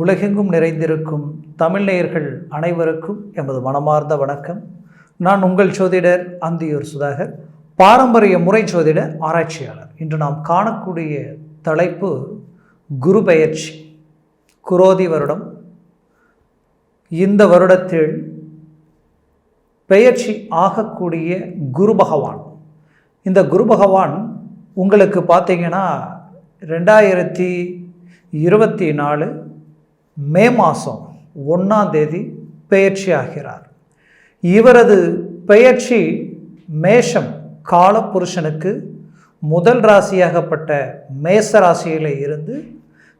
உலகெங்கும் நிறைந்திருக்கும் தமிழ்நேயர்கள் அனைவருக்கும் எமது மனமார்ந்த வணக்கம். நான் உங்கள் ஜோதிடர் அந்தியூர் சுதாகர் பாரம்பரிய முறை ஜோதிட ஆராய்ச்சியாளர். இன்று நாம் காணக்கூடிய தலைப்பு குரு பெயர்ச்சி. குரோதி வருடம். இந்த வருடத்தில் பெயர்ச்சி ஆகக்கூடிய குரு பகவான். இந்த குரு பகவான் உங்களுக்கு பார்த்தீங்கன்னா ரெண்டாயிரத்தி இருபத்தி நாலு மே மாதம் ஒன்றாம் தேதி பெயர்ச்சி ஆகிறார் இவரது பெயர்ச்சி மேஷம் காலபுருஷனுக்கு முதல் ராசியாகப்பட்ட மேச ராசியில் இருந்து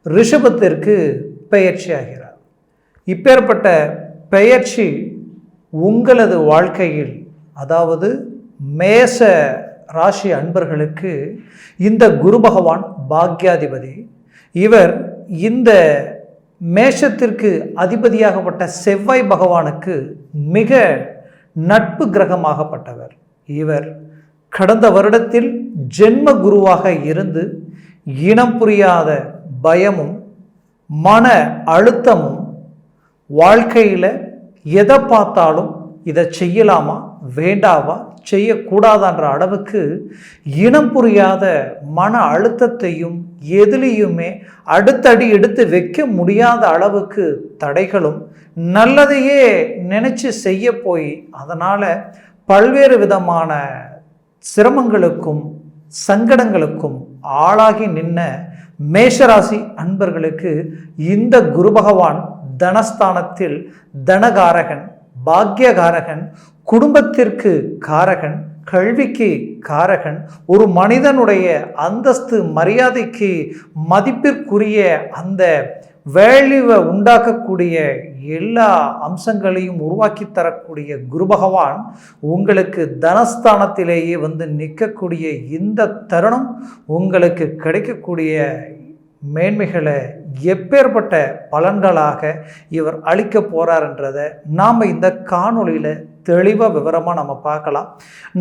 ரிஷபத்திற்கு பெயர்ச்சி ஆகிறார் இப்பேற்பட்ட பெயர்ச்சி உங்களது வாழ்க்கையில் அதாவது மேச ராசி அன்பர்களுக்கு இந்த குரு பகவான் பாக்யாதிபதி இவர் இந்த மேஷத்திற்கு அதிபதியாகப்பட்ட செவ்வாய் பகவானுக்கு மிக நட்பு கிரகமாகப்பட்டவர். இவர் கடந்த வருடத்தில் ஜென்ம குருவாக இருந்து இனம் புரியாத பயமும் மன அழுத்தமும் வாழ்க்கையில் எதை பார்த்தாலும் இதை செய்யலாமா வேண்டாவா செய்யக்கூடாதான்ற அளவுக்கு இனம் புரியாத மன அழுத்தத்தையும் எதிலையுமே அடுத்தடி எடுத்து வைக்க முடியாத அளவுக்கு தடைகளும் நல்லதையே நினச்சி செய்ய போய் அதனால் பல்வேறு விதமான சிரமங்களுக்கும் சங்கடங்களுக்கும் ஆளாகி நின்ன மேஷராசி அன்பர்களுக்கு இந்த குரு பகவான் தனஸ்தானத்தில் தனகாரகன். பாக்யகாரகன் குடும்பத்திற்கு காரகன் கல்விக்கு காரகன் ஒரு மனிதனுடைய அந்தஸ்து மரியாதைக்கு மதிப்பிற்குரிய அந்த வேல்யூவை உண்டாக்கக்கூடிய எல்லா அம்சங்களையும் உருவாக்கி தரக்கூடிய குரு பகவான் உங்களுக்கு தனஸ்தானத்திலேயே வந்து நிற்கக்கூடிய இந்த தருணம் உங்களுக்கு கிடைக்கக்கூடிய மேன்மைகளை எப்பேற்பட்ட பலன்களாக இவர் அளிக்க போகிறாருன்றதை நாம் இந்த காணொளியில் தெளிவாக விவரமாக நம்ம பார்க்கலாம்.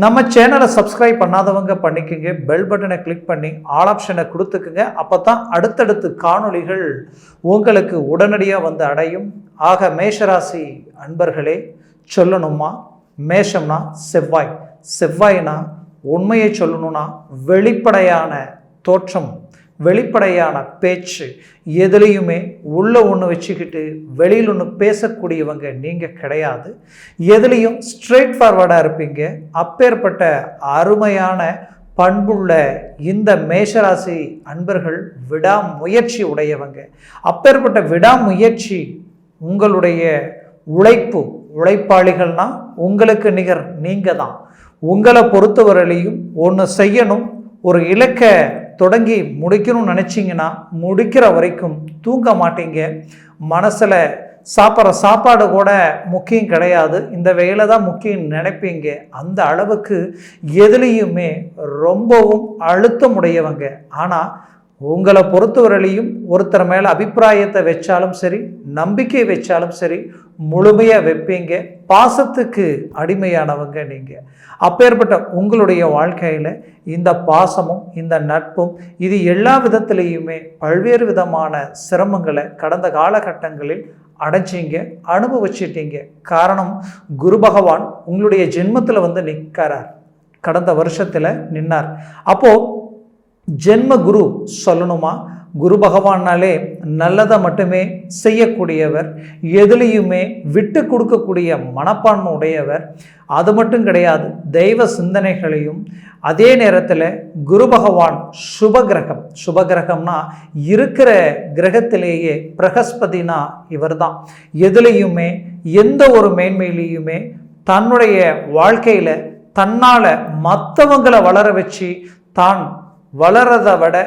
நம்ம சேனலை சப்ஸ்கிரைப் பண்ணாதவங்க பண்ணிக்கோங்க. பெல் பட்டனை கிளிக் பண்ணி ஆல் ஆப்ஷனை கொடுத்துக்குங்க. அப்போ தான் அடுத்தடுத்து காணொளிகள் உங்களுக்கு உடனடியாக வந்து அடையும். ஆக மேஷராசி அன்பர்களே சொல்லணுமா? மேஷம்னா செவ்வாய். செவ்வாய்னா உண்மையை சொல்லணும்னா வெளிப்படையான தோற்றம். வெளிப்படையான பேச்சு எதுலேயுமே உள்ளே ஒன்று வச்சுக்கிட்டு வெளியில் ஒன்று பேசக்கூடியவங்க நீங்கள் கிடையாது. எதுலேயும் ஸ்ட்ரெயிட் ஃபார்வர்டாக இருப்பீங்க. அப்பேற்பட்ட அருமையான பண்புள்ள இந்த மேஷராசி அன்பர்கள் விடாமுயற்சி உடையவங்க. அப்பேற்பட்ட விடாமுயற்சி உங்களுடைய உழைப்பு உழைப்பாளிகள்னா உங்களுக்கு நிகர் நீங்கள் தான் உங்களை பொறுத்தவரையிலையும் ஒன்று செய்யணும். ஒரு இலக்கை தொடங்கி முடிக்கணும்னு நினச்சிங்கன்னா முடிக்கிற வரைக்கும் தூங்க மாட்டீங்க. மனசில் சாப்பிட்ற சாப்பாடு கூட முக்கியம் கிடையாது. இந்த வேலை தான் முக்கியம் நினைப்பீங்க. அந்த அளவுக்கு எதுலேயுமே ரொம்பவும் அழுத்தமுடையவங்க. ஆனால் உங்களை பொறுத்தவரையிலையும் ஒருத்தர் மேலே அபிப்பிராயத்தை வச்சாலும் சரி நம்பிக்கை வச்சாலும் சரி முழுமையாக வைப்பீங்க. பாசத்துக்கு அடிமையானவங்க நீங்கள் அப்பேற்பட்ட உங்களுடைய வாழ்க்கையில் இந்த பாசமும் இந்த நட்பும் இது எல்லா விதத்திலையுமே பல்வேறு விதமான சிரமங்களை கடந்த காலகட்டங்களில் அடைச்சிங்க அனுபவிச்சிட்டீங்க. காரணம் குரு பகவான் உங்களுடைய ஜென்மத்தில் வந்து நிற்கிறார் கடந்த வருஷத்தில் நின்னார். அப்போது ஜென்ம குரு சொல்லணுமா? குரு பகவானாலே நல்லதை மட்டுமே செய்யக்கூடியவர் எதுலேயுமே விட்டு கொடுக்கக்கூடிய மனப்பான்மை உடையவர். அது மட்டும் கிடையாது தெய்வ சிந்தனைகளையும் அதே நேரத்தில் குரு பகவான் சுபகிரகம் சுபகிரகம்னா இருக்கிற கிரகத்திலேயே பிரகஸ்பதினா இவர் தான் எதுலேயுமே எந்த ஒரு மேன்மையிலையுமே தன்னுடைய வாழ்க்கையில் தன்னால் மற்றவங்களை வளர வச்சு தான் வளரதை விட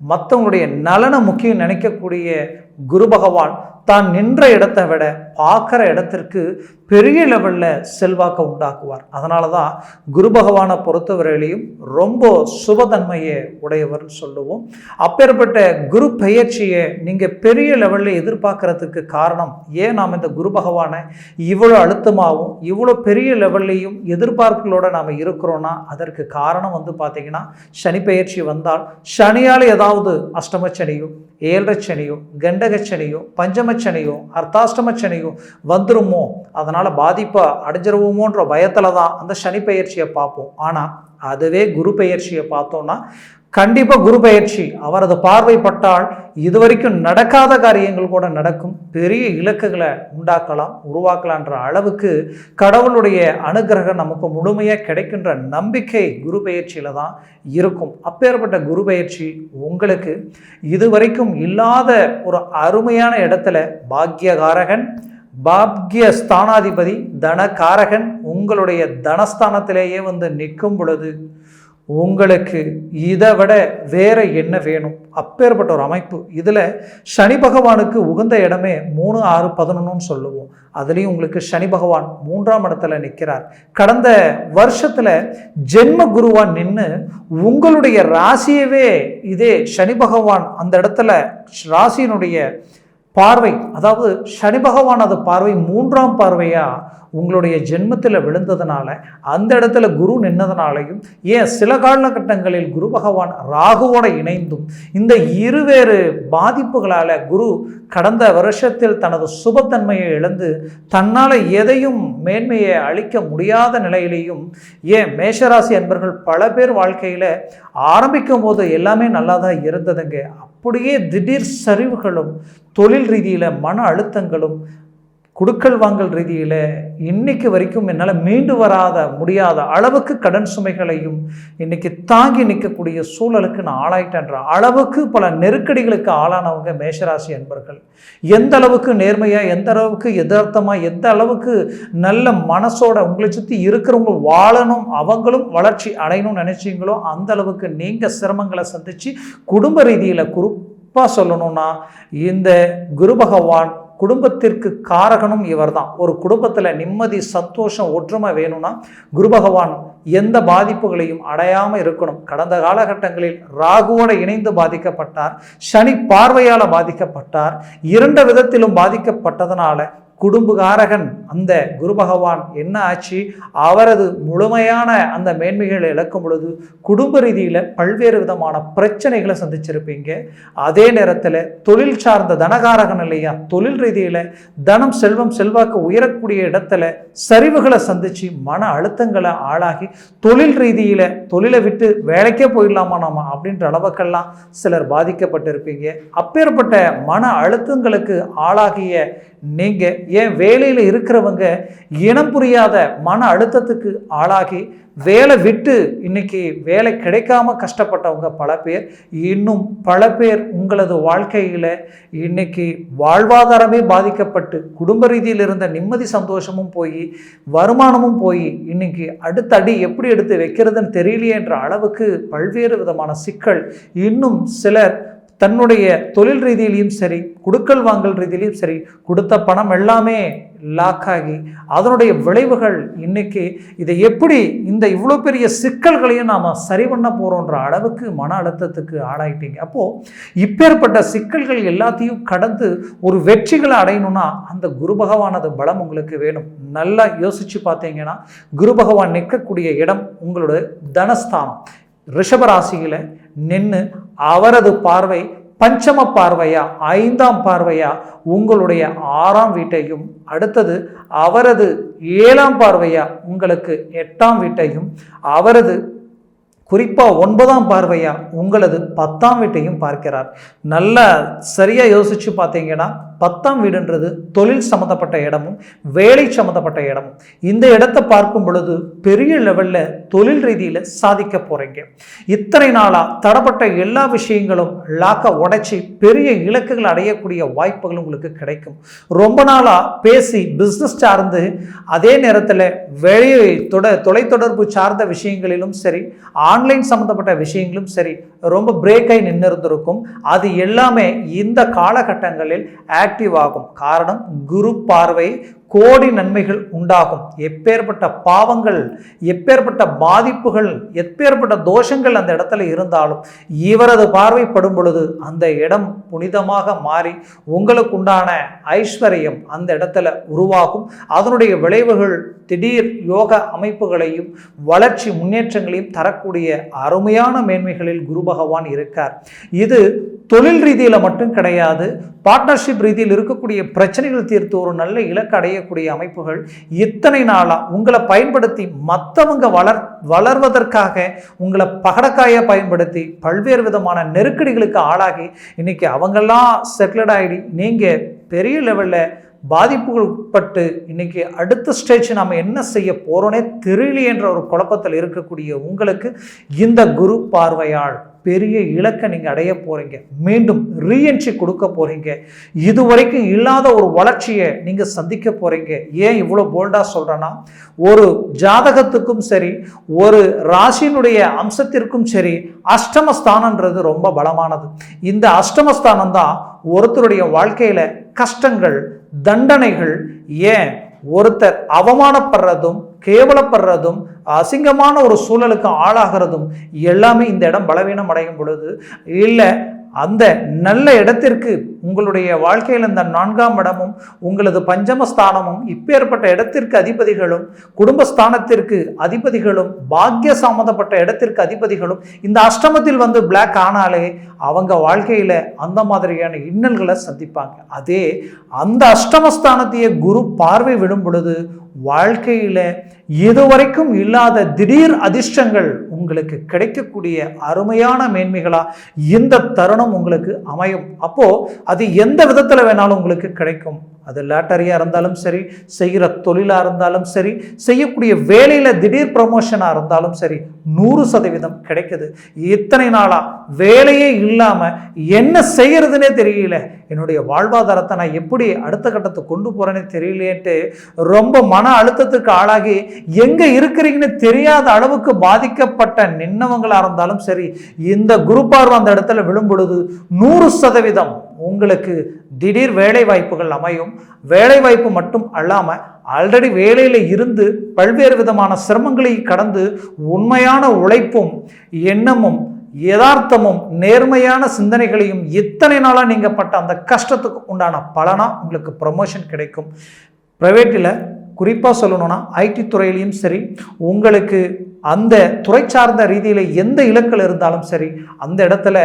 மற்றவங்களுடைய நலனை முக்கியம் நினைக்கக்கூடிய குரு பகவான் தான் நின்ற இடத்தை விட பார்க்குற இடத்திற்கு பெரிய லெவலில் செல்வாக்கை உண்டாக்குவார். அதனால தான் குரு பகவானை பொறுத்தவரையிலையும் ரொம்ப சுபதன்மையை உடையவர்னு சொல்லுவோம். அப்பேற்பட்ட குரு பயிற்சியை நீங்கள் பெரிய லெவலில் எதிர்பார்க்கறதுக்கு காரணம் ஏன் நாம் இந்த குரு பகவானை இவ்வளோ அழுத்தமாகவும் இவ்வளோ பெரிய லெவல்லையும் எதிர்பார்ப்புகளோடு நாம் இருக்கிறோன்னா அதற்கு காரணம் வந்து பார்த்திங்கன்னா சனி பயிற்சி வந்தால் சனியால் ஏதாவது அஷ்டமச்சனியோ சனியோ கண்டகச்சனியோ பஞ்சமச்சனியோ அர்த்தாஷ்டமச்சனியோ வந்துருமோ? அதனால் பாதிப்பை அடைஞ்சிருவோமோன்ற பயத்தில் தான் அந்த சனி பயிற்சியை பார்ப்போம். ஆனால் அதுவே குரு பயிற்சியை பார்த்தோன்னா கண்டிப்பாக குரு பயிற்சி அவரது பார்வைப்பட்டால் இதுவரைக்கும் நடக்காத காரியங்கள் கூட நடக்கும். பெரிய இலக்குகளை உண்டாக்கலாம் உருவாக்கலான்ற அளவுக்கு கடவுளுடைய அனுகிரகம் நமக்கு முழுமையாக கிடைக்கின்ற நம்பிக்கை குரு பயிற்சியில் தான் இருக்கும். அப்பேற்பட்ட குரு பயிற்சி உங்களுக்கு இதுவரைக்கும் இல்லாத ஒரு அருமையான இடத்துல பாக்கியகாரகன் பாப்கிய ஸ்தானாதிபதி தனகாரகன் உங்களுடைய தனஸ்தானத்திலேயே வந்து நிற்கும் பொழுது உங்களுக்கு இதை விட வேற என்ன வேணும்? அப்பேற்பட்ட ஒரு அமைப்பு. இதில் சனி பகவானுக்கு உகந்த இடமே மூணு ஆறு பதினொன்றுன்னு சொல்லுவோம். அதுலேயும் உங்களுக்கு சனி பகவான் மூன்றாம் இடத்துல நிற்கிறார். கடந்த வருஷத்தில் ஜென்ம குருவா நின்று உங்களுடைய ராசியவே இதே சனி பகவான் அந்த இடத்துல ராசியினுடைய பார்வை அதாவது சனி பகவானது பார்வை மூன்றாம் பார்வையாக உங்களுடைய ஜென்மத்தில் விழுந்ததுனால அந்த இடத்துல குரு நின்னதுனாலையும் ஏன் சில காலகட்டங்களில் குரு பகவான் ராகுவோட இணைந்தும் இந்த இருவேறு பாதிப்புகளால் குரு கடந்த வருஷத்தில் தனது சுபத்தன்மையை இழந்து தன்னால் எதையும் மேன்மையை அளிக்க முடியாத நிலையிலையும் ஏன் மேஷராசி அன்பர்கள் பல பேர் வாழ்க்கையில் ஆரம்பிக்கும் போது எல்லாமே நல்லா தான் இருந்ததுங்க. அப்படியே திடீர் சரிவுகளும் தொழில் ரீதியில் மன அழுத்தங்களும் குடுக்கல் வாங்கல் ரீதியில் இன்னைக்கு வரைக்கும் என்னால் மீண்டு வராத முடியாத அளவுக்கு கடன் சுமைகளையும் இன்னைக்கு தாங்கி நிற்கக்கூடிய சூழலுக்கு நான் ஆளாயிட்டேன்ற அளவுக்கு பல நெருக்கடிகளுக்கு ஆளானவங்க மேஷராசி அன்பர்கள். எந்த அளவுக்கு நேர்மையாக எந்த அளவுக்கு எதார்த்தமாக எந்த அளவுக்கு நல்ல மனசோட உங்களை சுற்றி இருக்கிறவங்க வாழணும் அவங்களும் வளர்ச்சி அடையணும்னு நினச்சிங்களோ அந்த அளவுக்கு நீங்கள் சிரமங்களை சந்தித்து குடும்ப ரீதியில் குறிப்பாக சொல்லணும்னா இந்த குரு பகவான் குடும்பத்திற்கு காரகனும் இவர்தான். ஒரு குடும்பத்தில் நிம்மதி சந்தோஷம் ஒற்றுமை வேணும்னா குரு பகவான் எந்த பாதிப்புகளையும் அடையாமல் இருக்கணும். கடந்த காலகட்டங்களில் ராகுவோட இணைந்து பாதிக்கப்பட்டார் சனி பார்வையால் பாதிக்கப்பட்டார் இரண்டு விதத்திலும் பாதிக்கப்பட்டதனால குடும்பகாரகன் அந்த குரு பகவான் என்ன ஆச்சு? அவரது முழுமையான அந்த மேன்மைகளை இழக்கும் பொழுது குடும்ப ரீதியில் பல்வேறு விதமான பிரச்சனைகளை சந்திச்சிருப்பீங்க. அதே நேரத்தில் தொழில் சார்ந்த தனகாரகன் இல்லையா? தொழில் ரீதியில் தனம் செல்வம் செல்வாக்கு உயரக்கூடிய இடத்துல சரிவுகளை சந்தித்து மன அழுத்தங்களை ஆளாகி தொழில் ரீதியில் தொழிலை விட்டு வேலைக்கே போயிடலாமா நாம அப்படின்ற அளவுக்கெல்லாம் சிலர் பாதிக்கப்பட்டிருப்பீங்க. அப்பேற்பட்ட மன அழுத்தங்களுக்கு ஆளாகிய நீங்கள் ஏன் வேலையில் இருக்கிறவங்க இனம் புரியாத மன அழுத்தத்துக்கு ஆளாகி வேலை விட்டு இன்னைக்கு வேலை கிடைக்காம கஷ்டப்பட்டவங்க பல பேர் இன்னும் பல பேர் உங்களது வாழ்க்கையில் இன்னைக்கு வாழ்வாதாரமே பாதிக்கப்பட்டு குடும்ப ரீதியில் இருந்த நிம்மதி சந்தோஷமும் போய் வருமானமும் போய் இன்னைக்கு அடுத்த அடி எப்படி எடுத்து வைக்கிறதுன்னு தெரியலையேன்ற அளவுக்கு பல்வேறு விதமான சிக்கல் இன்னும் சிலர் தன்னுடைய தொழில் ரீதியிலையும் சரி குடுக்கல் வாங்கல் ரீதியிலையும் சரி கொடுத்த பணம் எல்லாமே லாக் ஆகி அதனுடைய விளைவுகள் இன்னைக்கு இதை எப்படி இந்த இவ்வளோ பெரிய சிக்கல்களையும் நாம் சரி பண்ண போகிறோன்ற அளவுக்கு மன அழுத்தத்துக்கு ஆளாயிட்டீங்க. அப்போது இப்பேற்பட்ட சிக்கல்கள் எல்லாத்தையும் கடந்து ஒரு வெற்றிகளை அடையணும்னா அந்த குரு பகவானது பலம் உங்களுக்கு வேணும். நல்லா யோசித்து பார்த்தீங்கன்னா குரு பகவான் நிற்கக்கூடிய இடம் உங்களோட தனஸ்தானம். ரிஷபராசியில் நின்று அவரது பார்வை பஞ்சம பார்வையா? ஐந்தாம் பார்வையா? உங்களுடைய ஆறாம் வீட்டையும் அடுத்தது அவரது ஏழாம் பார்வையா? உங்களுக்கு எட்டாம் வீட்டையும் அவரது குறிப்பாக ஒன்பதாம் பார்வையா? உங்களது பத்தாம் வீட்டையும் பார்க்கிறார். நல்லா சரியாக யோசித்து பார்த்தீங்கன்னா பத்தாம் வீடுன்றது தொழில் சம்மந்தப்பட்ட இடமும் வேலை சம்மந்தப்பட்ட இடமும். இந்த இடத்தை பார்க்கும் பொழுது பெரிய லெவலில் தொழில் ரீதியில் சாதிக்க போகிறீங்க இத்தனை நாளாக தடப்பட்ட எல்லா விஷயங்களும் லாக்க உடைச்சி பெரிய இலக்குகள் அடையக்கூடிய வாய்ப்புகள் உங்களுக்கு கிடைக்கும். ரொம்ப நாளாக பேசி பிஸ்னஸ் சார்ந்து அதே நேரத்தில் வேலையை தொட தொலைத்தொடர்பு சார்ந்த விஷயங்களிலும் சரி ஆன்லைன் சம்மந்தப்பட்ட விஷயங்களும் சரி ரொம்ப பிரேக் ஆகி நின்று இருந்திருக்கும் அது எல்லாமே இந்த காலகட்டங்களில் ஆக்டிவ் ஆகும். காரணம் குரு பார்வை. கோடி நன்மைகள் உண்டாகும். எப்பேற்பட்ட பாவங்கள் எப்பேற்பட்ட பாதிப்புகள் எப்பேற்பட்ட தோஷங்கள் அந்த இடத்துல இருந்தாலும் இவரது பார்வைப்படும் பொழுது அந்த இடம் புனிதமாக மாறி உங்களுக்கு உண்டான ஐஸ்வர்யம் அந்த இடத்துல உருவாகும். அதனுடைய விளைவுகள் திடீர் யோக அமைப்புகளையும் வளர்ச்சி முன்னேற்றங்களையும் தரக்கூடிய அருமையான மேன்மைகளில் குரு பகவான் இருக்கார். இது தொழில் ரீதியில் மட்டும் கிடையாது பார்ட்னர்ஷிப் ரீதியில் இருக்கக்கூடிய பிரச்சனைகள் தீர்த்து ஒரு நல்ல இலக்கு செய்யக்கூடிய அமைப்புகள் இத்தனை நாளாக உங்களை பயன்படுத்தி மற்றவங்க வளர் வளர்வதற்காக உங்களை பகடக்காயை பயன்படுத்தி பல்வேறு விதமான நெருக்கடிகளுக்கு ஆளாகி இன்னைக்கு அவங்கெல்லாம் செட்டில்ட் ஆகிடி நீங்கள் பெரிய லெவலில் பாதிப்புகள் உட்பட்டு இன்னைக்கு அடுத்த ஸ்டேஜ் நாம் என்ன செய்ய போகிறோன்னே தெரியலையன்ற ஒரு குழப்பத்தில் இருக்கக்கூடிய உங்களுக்கு இந்த குரு பார்வையால் பெரிய இலக்கை நீங்கள் அடைய போகிறீங்க மீண்டும் ரீஎன்ட்ரி கொடுக்க போகிறீங்க இது வரைக்கும் இல்லாத ஒரு வளர்ச்சியை நீங்கள் சந்திக்க போகிறீங்க ஏன் இவ்வளோ போல்டாக சொல்கிறேன்னா ஒரு ஜாதகத்துக்கும் சரி ஒரு ராசியினுடைய அம்சத்திற்கும் சரி அஷ்டமஸ்தானன்றது ரொம்ப பலமானது. இந்த அஷ்டமஸ்தானம் தான் ஒருத்தருடைய வாழ்க்கையில் கஷ்டங்கள் தண்டனைகள் ஏன் ஒருத்தர் அவமானப்படுறதும் கேவலப்படுறதும் அசிங்கமான ஒரு சூழலுக்கு ஆளாகிறதும் எல்லாமே இந்த இடம் பலவீனம் அடையும் பொழுது இல்லை அந்த நல்ல இடத்திற்கு உங்களுடைய வாழ்க்கையில் இந்த நான்காம் இடமும் உங்களது பஞ்சமஸ்தானமும் இப்பேற்பட்ட இடத்திற்கு அதிபதிகளும் குடும்பஸ்தானத்திற்கு அதிபதிகளும் பாக்கிய சம்மந்தப்பட்ட இடத்திற்கு அதிபதிகளும் இந்த அஷ்டமத்தில் வந்து பிளாக் ஆனாலே அவங்க வாழ்க்கையில் அந்த மாதிரியான இன்னல்களை சந்திப்பாங்க. அதே அந்த அஷ்டமஸ்தானத்தையே குரு பார்வை விடும் பொழுது வாழ்க்கையில் இதுவரைக்கும் இல்லாத திடீர் அதிர்ஷ்டங்கள் உங்களுக்கு கிடைக்கக்கூடிய அருமையான மேன்மைகளாக இந்த தருணம் உங்களுக்கு அமையும். அப்போது அது எந்த விதத்தில் வேணாலும் உங்களுக்கு கிடைக்கும். அது லேட்டரியாக இருந்தாலும் சரி செய்கிற தொழிலாக இருந்தாலும் சரி செய்யக்கூடிய வேலையில் திடீர் ப்ரமோஷனாக இருந்தாலும் சரி நூறு சதவீதம் கிடைக்குது. இத்தனை நாளாக வேலையே இல்லாமல் என்ன செய்கிறதுனே தெரியல. என்னுடைய வாழ்வாதாரத்தை நான் எப்படி அடுத்த கட்டத்தை கொண்டு போகிறேன்னு தெரியலேன்ட்டு ரொம்ப மன அழுத்தத்துக்கு ஆளாகி எங்கே இருக்கிறீங்கன்னு தெரியாத அளவுக்கு பாதிக்கப்பட்ட நின்னவங்களாக இருந்தாலும் சரி இந்த குரு பார்வை அந்த இடத்துல விழும் பொழுது நூறு சதவீதம் உங்களுக்கு திடீர் வேலை வாய்ப்புகள் அமையும். வேலை வாய்ப்பு மட்டும் அல்லாமல் ஆல்ரெடி வேலையில் இருந்து பல்வேறு விதமான சிரமங்களை கடந்து உண்மையான உழைப்பும் எண்ணமும் யதார்த்தமும் நேர்மையான சிந்தனைகளையும் எத்தனை நாளாக நீங்கள் பட்ட அந்த கஷ்டத்துக்கு உண்டான பலனாக உங்களுக்கு ப்ரமோஷன் கிடைக்கும். ப்ரைவேட்டில் குறிப்பாக சொல்லணும்னா ஐடி துறையிலையும் சரி உங்களுக்கு அந்த துறை சார்ந்த ரீதியில் எந்த இலக்கில் இருந்தாலும் சரி அந்த இடத்துல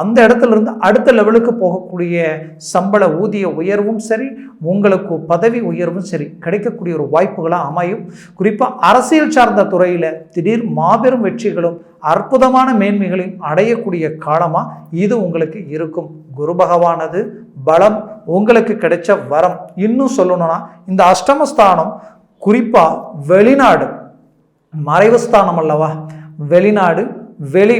அந்த இடத்துல இருந்து அடுத்த லெவலுக்கு போகக்கூடிய சம்பள ஊதிய உயர்வும் சரி உங்களுக்கு பதவி உயர்வும் சரி கிடைக்கக்கூடிய ஒரு வாய்ப்புகளாக அமையும். குறிப்பாக அரசியல் சார்ந்த துறையில் திடீர் மாபெரும் வெற்றிகளும் அற்புதமான மேன்மைகளையும் அடையக்கூடிய காலமாக இது உங்களுக்கு இருக்கும். குரு பகவானது பலம் உங்களுக்கு கிடைச்ச வரம். இன்னும் சொல்லணும்னா இந்த அஷ்டமஸ்தானம் குறிப்பாக வெளிநாடு மறைவு ஸ்தானம் அல்லவா? வெளிநாடு வெளி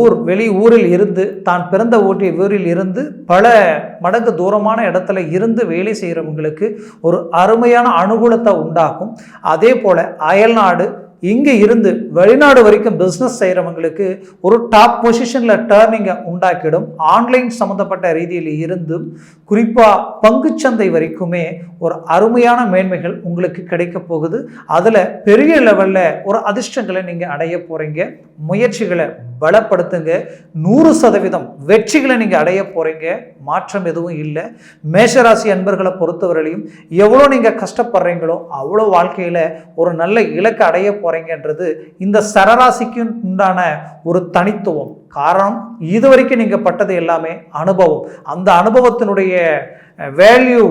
ஊர் வெளி ஊரில் இருந்து தான் பிறந்த ஊட்டிய ஊரில் இருந்து பல மடங்கு தூரமான இடத்துல இருந்து வேலை செய்கிறவங்களுக்கு ஒரு அருமையான அனுகூலத்தை உண்டாக்கும். அதே போல் அயல்நாடு இங்கே இருந்து வெளிநாடு வரைக்கும் பிஸ்னஸ் செய்கிறவங்களுக்கு ஒரு டாப் பொசிஷனில் டேர்னிங்கை உண்டாக்கிடும். ஆன்லைன் சம்மந்தப்பட்ட ரீதியில் இருந்தும் குறிப்பாக பங்குச்சந்தை வரைக்குமே ஒரு அருமையான மேன்மைகள் உங்களுக்கு கிடைக்க போகுது. அதில் பெரிய லெவலில் ஒரு அதிர்ஷ்டங்களை நீங்கள் அடைய போகிறீங்க முயற்சிகளை பலப்படுத்துங்க. நூறு சதவீதம் வெற்றிகளை நீங்கள் அடைய போகிறீங்க மாற்றம் எதுவும் இல்லை. மேஷராசி அன்பர்களை பொறுத்தவரையிலையும் எவ்வளோ நீங்கள் கஷ்டப்படுறீங்களோ அவ்வளோ வாழ்க்கையில் ஒரு நல்ல இலக்கை அடைய போகிறீங்கன்றது இந்த சரராசிக்கு உண்டான ஒரு தனித்துவம். காரணம் இது வரைக்கும் நீங்கள் பட்டது எல்லாமே அனுபவம். அந்த அனுபவத்தினுடைய வேல்யூ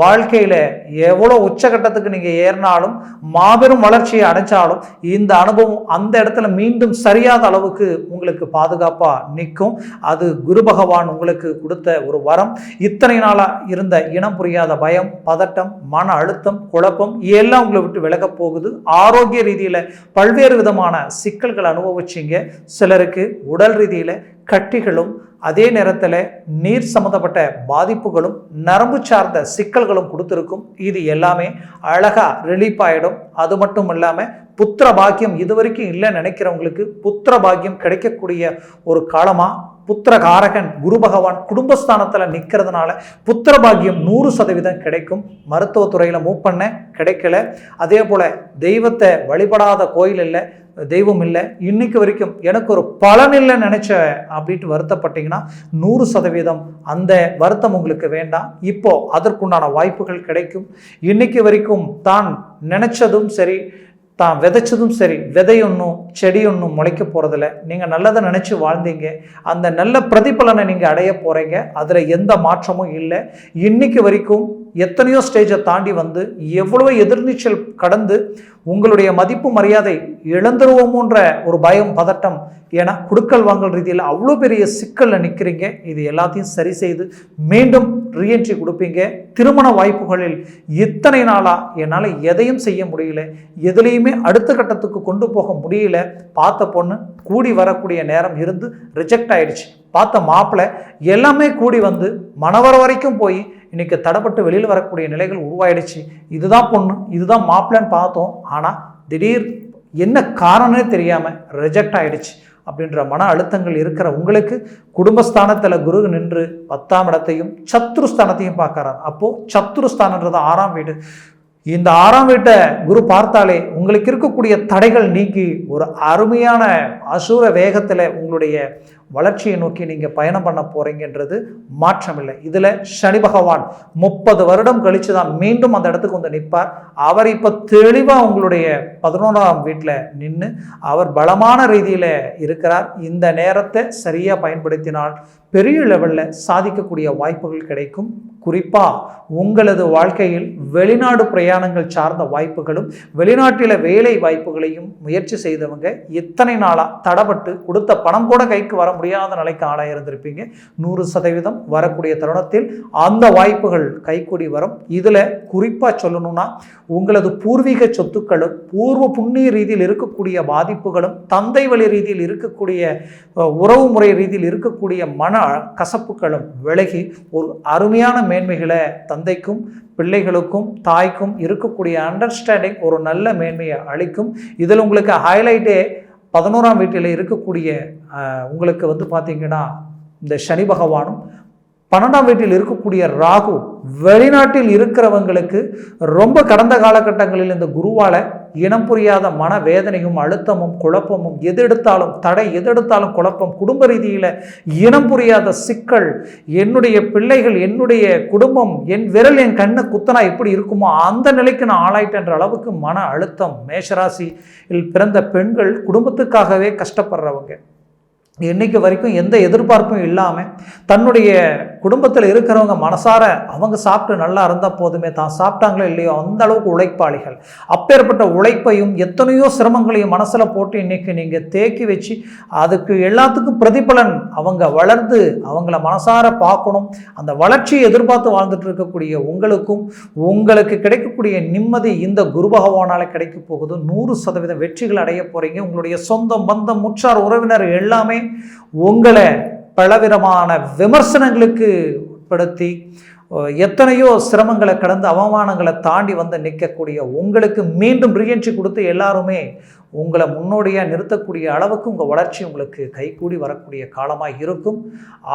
வாழ்க்கையில் எவ்வளோ உச்சகட்டத்துக்கு நீங்கள் ஏறினாலும் மாபெரும் வளர்ச்சியை அடைஞ்சாலும் இந்த அனுபவம் அந்த இடத்துல மீண்டும் சரியாத அளவுக்கு உங்களுக்கு பாதுகாப்பாக நிற்கும். அது குரு பகவான் உங்களுக்கு கொடுத்த ஒரு வரம். இத்தனை நாளாக இருந்த இனம் புரியாத பயம் பதட்டம் மன அழுத்தம் குழப்பம் எல்லாம் உங்களை விட்டு விலகப் போகுது. ஆரோக்கிய ரீதியில் பல்வேறு விதமான சிக்கல்கள் அனுபவிச்சிங்க. சிலருக்கு உடல் ரீதியில் கட்டிகளும் அதே நேரத்தில் நீர் சம்மந்தப்பட்ட பாதிப்புகளும் நரம்பு சார்ந்த சிக்கல்களும் கொடுத்துருக்கும். இது எல்லாமே அழகாக ரிலீஃப் ஆகிடும் அது மட்டும் இல்லாமல் புத்திர பாக்கியம் இது வரைக்கும் இல்லைன்னு நினைக்கிறவங்களுக்கு புத்திர பாக்கியம் கிடைக்கக்கூடிய ஒரு காலமாக புத்திரகாரகன் குரு பகவான் குடும்பஸ்தானத்தில் நிற்கிறதுனால புத்திர பாக்கியம் நூறு சதவீதம் கிடைக்கும். மருத்துவத்துறையில் மூவ் பண்ண கிடைக்கல. அதே போல் தெய்வத்தை வழிபடாத கோயில் இல்லை. தெய்வம் இல்லை இன்னைக்கு வரைக்கும் எனக்கு ஒரு பலன் இல்லை நினைச்ச அப்படின்ட்டு வருத்தப்பட்டீங்கன்னா நூறு சதவீதம் அந்த வருத்தம் உங்களுக்கு வேண்டாம். இப்போ அதற்குண்டான வாய்ப்புகள் கிடைக்கும். இன்னைக்கு வரைக்கும் தான் நினைச்சதும் சரி தான் விதைச்சதும் சரி விதை ஒன்றும் செடி ஒன்றும் முளைக்க போகிறதில்ல நீங்கள் நல்லதை நினச்சி வாழ்ந்தீங்க. அந்த நல்ல பிரதிபலனை நீங்கள் அடைய போகிறீங்க அதில் எந்த மாற்றமும் இல்லை. இன்னைக்கு வரைக்கும் எத்தனையோ ஸ்டேஜை தாண்டி வந்து எவ்வளோ எதிர்நீச்சல் கடந்து உங்களுடைய மதிப்பு மரியாதை இழந்துருவோமோன்ற ஒரு பயம் பதட்டம் ஏன்னா குடுக்கல் வாங்கல் ரீதியில் அவ்வளோ பெரிய சிக்கலில் நிற்கிறீங்க இது எல்லாத்தையும் சரி செய்து மீண்டும் ரீஎன்ட்ரி கொடுப்பீங்க. திருமண வாய்ப்புகளில் இத்தனை நாளாக என்னால் எதையும் செய்ய முடியல. எதுலேயுமே அடுத்த கட்டத்துக்கு கொண்டு போக முடியல. பார்த்த பொண்ணு கூடி வரக்கூடிய நேரம் இருந்து ரிஜெக்ட் ஆயிடுச்சு. பார்த்த மாப்பிள்ளை எல்லாமே கூடி வந்து மணவர வரைக்கும் போய் இன்னைக்கு தடப்பட்டு வெளியில் வரக்கூடிய நிலைகள் உருவாயிடுச்சு. இதுதான் பொண்ணு இதுதான் மாப்பிள்ளைன்னு பார்த்தோம். ஆனால் திடீர் என்ன காரணம்னே தெரியாமல் ரிஜெக்ட் ஆகிடுச்சு அப்படின்ற மன அழுத்தங்கள் இருக்கிற உங்களுக்கு குடும்பஸ்தானத்தில் குரு நின்று பத்தாம் இடத்தையும் சத்ருஸ்தானத்தையும் பார்க்கறார். அப்போது சத்ருஸ்தானன்றது ஆறாம் வீடு. இந்த ஆறாம் வீட்டை குரு பார்த்தாலே உங்களுக்கு இருக்கக்கூடிய தடைகள் நீக்கி ஒரு அருமையான அசுர வேகத்தில் உங்களுடைய வளர்ச்சியை நோக்கி நீங்கள் பயணம் பண்ண போகிறீங்கன்றது மாற்றமில்லை. இதில் சனி பகவான் முப்பது வருடம் கழித்து தான் மீண்டும் அந்த இடத்துக்கு வந்து நிற்பார். அவர் இப்போ தெளிவாக உங்களுடைய பதினோராம் வீட்டில் நின்று அவர் பலமான ரீதியில் இருக்கிறார். இந்த நேரத்தை சரியாக பயன்படுத்தினால் பெரிய லெவலில் சாதிக்கக்கூடிய வாய்ப்புகள் கிடைக்கும். குறிப்பாக உங்களது வாழ்க்கையில் வெளிநாடு பிரயாணங்கள் சார்ந்த வாய்ப்புகளும் வெளிநாட்டில் வேலை வாய்ப்புகளையும் முயற்சி செய்தவங்க இத்தனை நாளாக தடப்பட்டு கொடுத்த பணம் கூட கைக்கு வர முடியாத நிலைக்கு ஆளாக இருந்திருப்பீங்க நூறு சதவீதம் வரக்கூடிய தருணத்தில் அந்த வாய்ப்புகள் கைக்கூடி வரும். இதில் குறிப்பாக சொல்லணும்னா உங்களது பூர்வீக சொத்துக்களும் பூர்வ புண்ணிய ரீதியில் இருக்கக்கூடிய பாதிப்புகளும் தந்தை வழி ரீதியில் இருக்கக்கூடிய உறவு முறை ரீதியில் இருக்கக்கூடிய மன கசப்புகளும் விலகி ஒரு அருமையான மேன்மைகளை தந்தைக்கும் பிள்ளைகளுக்கும் தாய்க்கும் இருக்கக்கூடிய அண்டர்ஸ்டாண்டிங் ஒரு நல்ல மேன்மையை அளிக்கும். இதில் உங்களுக்கு ஹைலைட்டே பதினோராம் வீட்டில் இருக்கக்கூடிய உங்களுக்கு வந்து பார்த்திங்கன்னா இந்த சனி பகவானும் பன்னெண்டாம் வீட்டில் இருக்கக்கூடிய ராகு வெளிநாட்டில் இருக்கிறவங்களுக்கு ரொம்ப கடந்த காலகட்டங்களில் இந்த குருவால் இனம் புரியாத மன வேதனையும் அழுத்தமும் குழப்பமும் எதெடுத்தாலும் தடை எதெடுத்தாலும் குழப்பம் குடும்ப ரீதியில் இனம் புரியாத சிக்கல் என்னுடைய பிள்ளைகள் என்னுடைய குடும்பம் என் விரல் என் கண்ணு குத்தனா எப்படி இருக்குமோ அந்த நிலைக்கு நான் ஆளாயிட்டன்ற அளவுக்கு மன அழுத்தம் மேஷராசியில் பிறந்த பெண்கள் குடும்பத்துக்காகவே கஷ்டப்படுறவங்க. இன்னைக்கு வரைக்கும் எந்த எதிர்பார்ப்பும் இல்லாமல் தன்னுடைய குடும்பத்தில் இருக்கிறவங்க மனசார அவங்க சாப்பிட்டு நல்லா இருந்தால் போதுமே தான் சாப்பிட்டாங்களோ இல்லையோ அந்த அளவுக்கு உழைப்பாளிகள். அப்பேற்பட்ட உழைப்பையும் எத்தனையோ சிரமங்களையும் மனசில் போட்டு இன்னைக்கு நீங்கள் தேக்கி வச்சு அதுக்கு எல்லாத்துக்கும் பிரதிபலன் அவங்க வளர்ந்து அவங்கள மனசார பார்க்கணும். அந்த வளர்ச்சியை எதிர்பார்த்து வாழ்ந்துட்டு இருக்கக்கூடிய உங்களுக்கும் உங்களுக்கு கிடைக்கக்கூடிய நிம்மதி இந்த குரு பகவானால் கிடைக்க போகுது. நூறு சதவீதம் வெற்றிகள் அடைய போகிறீங்க உங்களுடைய சொந்தம் பந்தம் முற்றார் உறவினர் எல்லாமே உங்களை பலவிதமான விமர்சனங்களுக்கு உட்படுத்தி எத்தனையோ சிரமங்களை கடந்து அவமானங்களை தாண்டி வந்து நிற்கக்கூடிய உங்களுக்கு மீண்டும் ரீஎன்ட்ரி கொடுத்து எல்லாருமே உங்களை முன்னோடியாக நிறுத்தக்கூடிய அளவுக்கு உங்கள் வளர்ச்சி உங்களுக்கு கைகூடி வரக்கூடிய காலமாக இருக்கும்.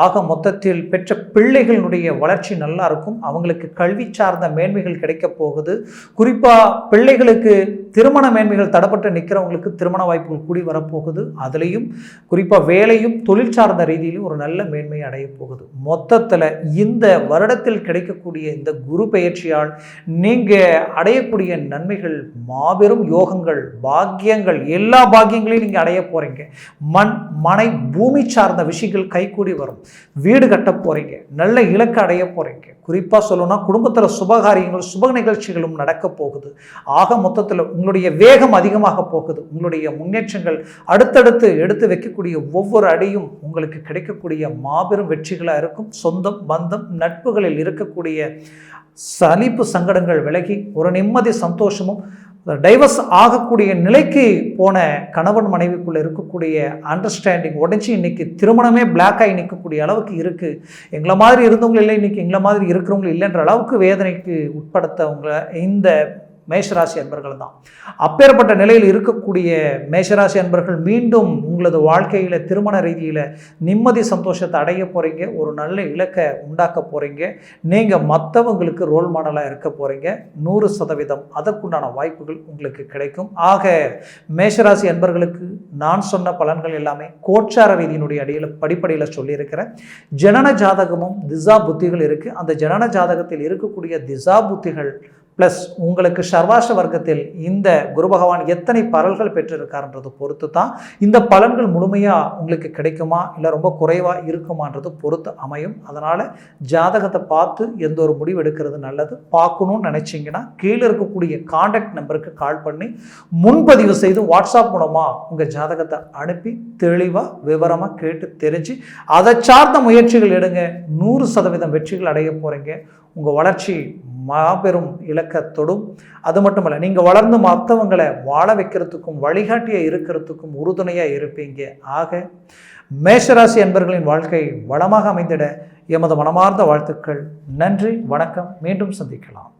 ஆக மொத்தத்தில் பெற்ற பிள்ளைகளினுடைய வளர்ச்சி நல்லா இருக்கும். அவங்களுக்கு கல்வி சார்ந்த மேன்மைகள் கிடைக்க போகுது. குறிப்பாக பிள்ளைகளுக்கு திருமண மேன்மைகள் தடப்பட்டு நிற்கிறவங்களுக்கு திருமண வாய்ப்புகள் கூடி வரப்போகுது. அதுலேயும் குறிப்பாக வேலையும் தொழில் சார்ந்த ரீதியிலும் ஒரு நல்ல மேன்மையை அடைய போகுது. மொத்தத்தில் இந்த வருடத்தில் கிடைக்கக்கூடிய இந்த குரு பயிற்சியால் நீங்கள் அடையக்கூடிய நன்மைகள் மாபெரும் யோகங்கள் பாக்கியங்கள் விஷயங்கள் எல்லா பாக்கியங்களையும் நீங்கள் அடைய போகிறீங்க மண் மனை பூமி சார்ந்த விஷயங்கள் கைகூடி வரும். வீடு கட்ட போகிறீங்க நல்ல இலக்கு அடைய போகிறீங்க குறிப்பாக சொல்லணும்னா குடும்பத்தில் சுபகாரியங்கள் சுப நிகழ்ச்சிகளும் நடக்க போகுது. ஆக மொத்தத்தில் உங்களுடைய வேகம் அதிகமாக போகுது. உங்களுடைய முன்னேற்றங்கள் அடுத்தடுத்து எடுத்து வைக்கக்கூடிய ஒவ்வொரு அடியும் உங்களுக்கு கிடைக்கக்கூடிய மாபெரும் வெற்றிகளாக இருக்கும். சொந்தம் பந்தம் நட்புகளில் இருக்கக்கூடிய சலிப்பு சங்கடங்கள் விலகி ஒரு நிம்மதி சந்தோஷமும் டைவர்ஸ் ஆகக்கூடிய நிலைக்கு போன கணவன் மனைவிக்குள்ளே இருக்கக்கூடிய அண்டர்ஸ்டாண்டிங் உடஞ்சி இன்னைக்கு திருமணமே பிளாக் ஆகி நிற்கக்கூடிய அளவுக்கு இருக்குது எங்களை மாதிரி இருந்தவங்க இல்லை இன்றைக்கி எங்களை மாதிரி இருக்கிறவங்க இல்லைன்ற அளவுக்கு வேதனைக்கு உட்படுத்தவங்க இந்த மேஷராசி அன்பர்கள் தான். அப்பேற்பட்ட நிலையில் இருக்கக்கூடிய மேஷராசி அன்பர்கள் மீண்டும் உங்களது வாழ்க்கையில் திருமண ரீதியில் நிம்மதி சந்தோஷத்தை அடைய போகிறீங்க ஒரு நல்ல இலக்கை உண்டாக்க போகிறீங்க நீங்கள் மற்றவங்களுக்கு ரோல் மாடலாக இருக்க போகிறீங்க நூறு சதவீதம் அதற்குண்டான வாய்ப்புகள் உங்களுக்கு கிடைக்கும். ஆக மேஷராசி அன்பர்களுக்கு நான் சொன்ன பலன்கள் எல்லாமே கோச்சார ரீதியினுடைய அடியில் படிப்படியில் சொல்லியிருக்கிறேன். ஜனன ஜாதகமும் திசா புத்திகள் இருக்குது அந்த ஜனன ஜாதகத்தில் இருக்கக்கூடிய திசா புத்திகள் ப்ளஸ் உங்களுக்கு சர்வாச வர்க்கத்தில் இந்த குரு பகவான் எத்தனை பலன்கள் பெற்றிருக்காருன்றது பொறுத்து தான் இந்த பலன்கள் முழுமையாக உங்களுக்கு கிடைக்குமா? இல்லை ரொம்ப குறைவாக இருக்குமான்றது பொறுத்து அமையும். அதனால் ஜாதகத்தை பார்த்து எந்த ஒரு முடிவு எடுக்கிறது நல்லது. பார்க்கணும்னு நினச்சிங்கன்னா கீழே இருக்கக்கூடிய காண்டாக்ட் நம்பருக்கு கால் பண்ணி முன்பதிவு செய்து வாட்ஸ்அப் மூலமாக உங்கள் ஜாதகத்தை அனுப்பி தெளிவாக விவரமாக கேட்டு தெரிஞ்சு அதை சார்ந்த முயற்சிகள் எடுங்க. நூறு சதவீதம் வெற்றிகள் அடைய போகிறீங்க உங்கள் வளர்ச்சி மாபெரும் இலக்கத்தொடும் அது மட்டும் இல்லை நீங்கள் வளர்ந்து மற்றவங்களை வாழ வைக்கிறதுக்கும் வழிகாட்டியாக இருக்கிறதுக்கும் உறுதுணையாக இருப்பீங்க. ஆக மேஷராசி என்பர்களின் வாழ்க்கை வளமாக அமைந்திட எமது மனமார்ந்த வாழ்த்துக்கள். நன்றி வணக்கம். மீண்டும் சந்திக்கலாம்.